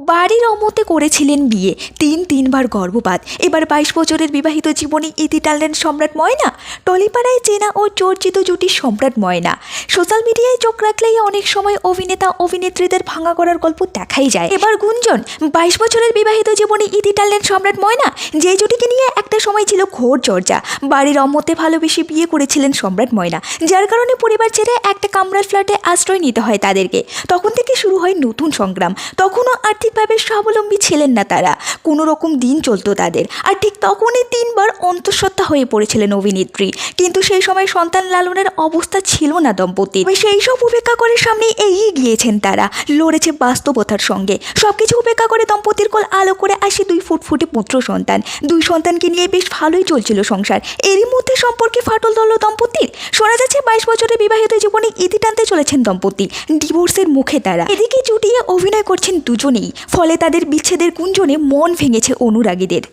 বাড়ির অমতে করেছিলেন বিয়ে। তিন তিনবার গর্ভপাত। এবার বাইশ বছরের বিবাহিত জীবনে ইতি টানলেন সম্রাট ময়না। টলিপাড়ায় চেনা ও চর্চিত জুটি সম্রাট ময়না। সোশ্যাল মিডিয়ায় চোখ রাখলেই অনেক সময় অভিনেতা, অভিনেত্রীদের ভাঙা করার গল্প দেখাই যায়। এবার গুঞ্জন, বাইশ বছরের বিবাহিত জীবনে ইতি টানলেন সম্রাট ময়না। যে জুটিকে নিয়ে একটা সময় ছিল ঘোর চর্চা। বাড়ির অমতে ভালোবেসে বিয়ে করেছিলেন সম্রাট ময়না। যার কারণে পরিবার ছেড়ে একটা কামরার ফ্ল্যাটে আশ্রয় নিতে হয় তাদেরকে। তখন থেকে শুরু হয় নতুন সংগ্রাম। তখনও আর্থিকভাবে স্বাবলম্বী ছিলেন না তারা? কোনো রকম দিন চলতো তাদের। আর ঠিক তখনই তিনবার অন্তঃসত্ত্বা হয়ে পড়েছিলেন অভিনেত্রী। কিন্তু সেই সময় সন্তান লালনের অবস্থা ছিল না দম্পতির। সেই সব উপেক্ষা করে সামনে এগিয়ে গিয়েছেন তারা। লড়েছে বাস্তবতার সঙ্গে। সবকিছু উপেক্ষা করে দম্পতির কল আলো করে আসে দুই ফুটফুটে পুত্র সন্তান। দুই সন্তানকে নিয়ে বেশ ভালোই চলছিল সংসার। এরই মধ্যে সম্পর্কে ফাটল ধরল দম্পতির। শোনা যাচ্ছে বাইশ বছরের বিবাহিত জীবনে ইতি টানতে চলেছেন দম্পতি। ডিভোর্সের মুখে তারা। এদিকে জুটিয়ে অভিনয় করছেন দুজনেই। ফলে তাদের বিচ্ছেদের গুঞ্জনে মন ভেঙেছে অনুরাগীদের।